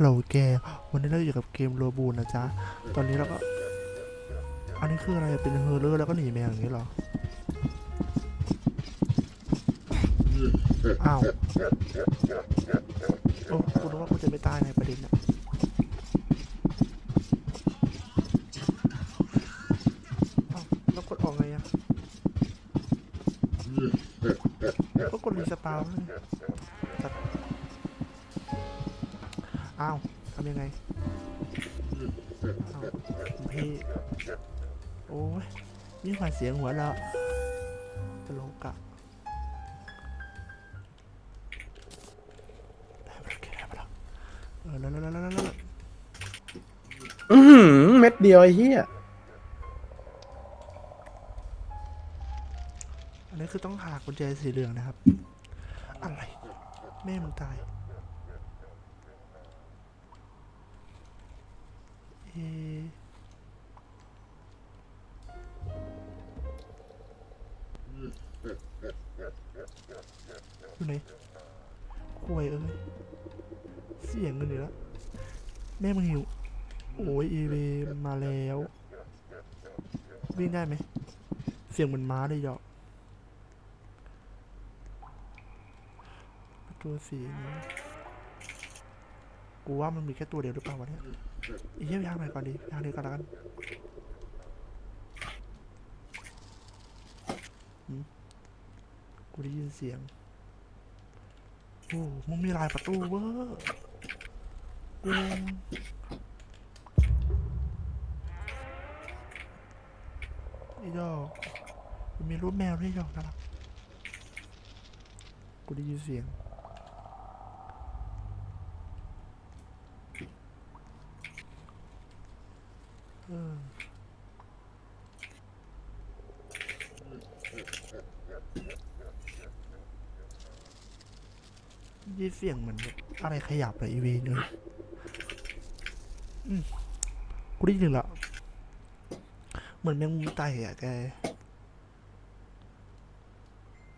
ฮัลโหลแก วันนี้เราอยู่กับเกมโรบูนนะจ๊ะ ตอนนี้เราก็ อันนี้คืออะไร เป็นเฮอร์เลอร์แล้วก็หนีแมวอย่างนี้เหรอ อ้าวโอ้กูนึกว่ากูจะไม่ตายในประเด็นอะอ้าวแล้วกดออกไงอะก็กดรีสปาวน์เลย อ้าวทำยังไงอ้าวพี่โอ้ยนี่หวาดเสียงหัวเราะตลกอะได้ปะล่ะแกได้ปะล่ะเออแล้วแล้วแล้วแล้วแล้วอือหือเม็ดเดียวไอ้เหี้ยอันนี้คือต้องหากุญแจสีเหลืองนะครับ อะไร แม่มึงตาย อยู่ไหนคุยเอ้ย เสียงเงินอยู่แล้ว แม่มึงหิว โอ้ยอีเวมาแล้ว วิ่งได้ไหม เสียงเหมือนม้าเลยหยอกประตัวสีนี้กูว่ามันมีแค่ตัวเดียวหรือเปล่าวะเนี่ยอีเหี้ยยางไหนก่อนดียางเดียวกันแล้วกันกูได้ยินเสียง โอ้มึงมีลายประตูเวอร์กูงงไอ้ดอกมีรูปแมวด้วยดอกนะครับกูได้ยินเสียงเออ ยินเสียงเหมือนอะไรขยับเลยอีวีเลยอืมกูได้ยินและเหมือนแมงมุมไต่อะแก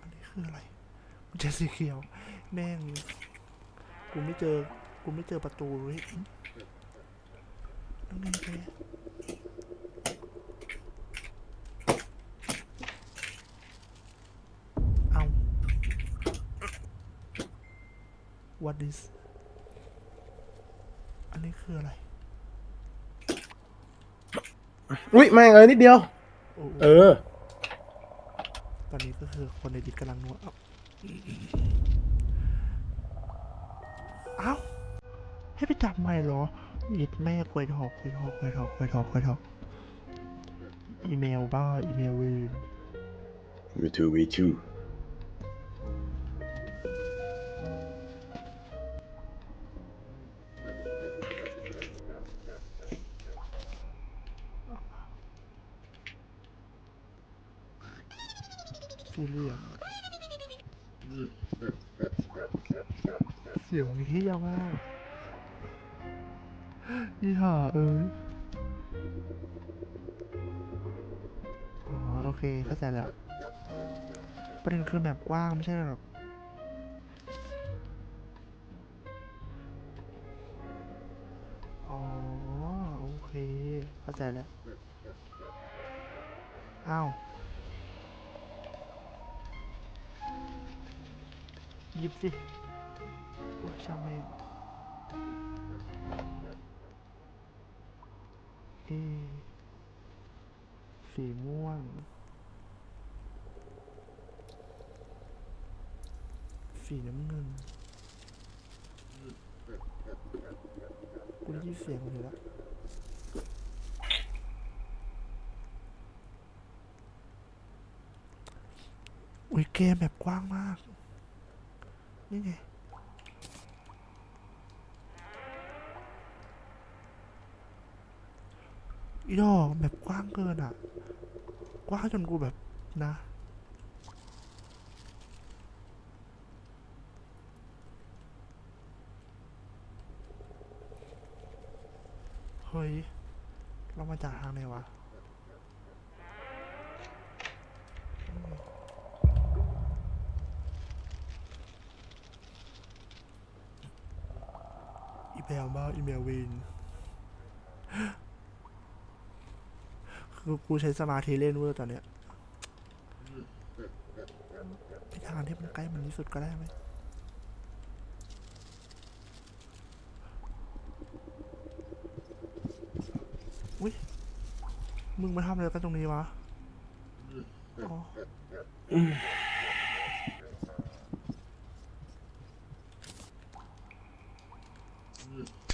อันนี้คืออะไรกุญแจสีเขียว แม่ง กูไม่เจอ กูไม่เจอประตูเลยนั่นไงแก เอา what is อันนี้คืออะไร อุ้ยแม่งเอ้ยนิดเดียว โอ้เออ ตอนนี้ก็คือคนในดิสกำลังนวดเอ้าเอ้า ให้ไปจับใหม่เหรอยิดแม่ควยทอกควยทอกควยทอกควยทอกควยทอกอีเมลบ้า อีเมลเวน me too me too สีเหลืองเสียงเฮียมากยี่ห้าเอ้ยอ๋อโอเคเข้าใจแล้วประเด็นคือแบบกว้างไม่ใช่หรอกอ๋อโอเค เข้าใจแล้ว อ้าว หยิบสิโอ้ช่างแม่งเอสีม่วง สีน้ำเงินกูได้ยินเสียงมันอยู่แล้วอุ้ยเกมแบบกว้างมาก นี่ไงอีดอแบบกว้างเกินอะ กว้างจนกูแบบนะเฮ้ย เรามาจากทางไหนวะอีเว แววมาอีเมลวินคือกูใช้สมาธิเล่นเวอร์ตอนเนี้ยไปทางที่มันใกล้มันที่สุดก็ได้ไหมอุ้ย มึงมาทำอะไรกันตรงนี้วะอ๋อ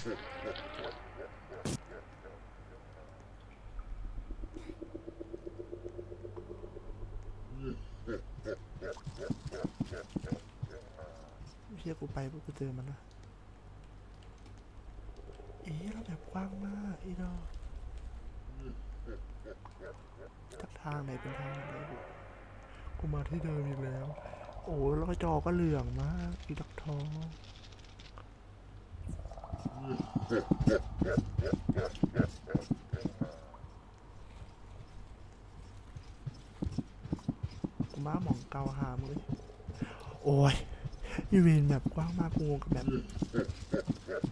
เฮียกูไปกูเจอมันนะเอ๊ะเราแบบกว้างมากอีดอกจากทางไหนเป็นทางไหนกูมาที่เดิมอีกแล้ว โอ้แล้วก็จอก็เหลืองมากอีดักทอง กูมาหมองเกาหามงเลยโอ้ยอีเวนแบบกว้างมากกูงงกับแบบ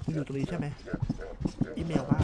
มึงอยู่ตรงนี้ใช่ไหมอีเมลว่า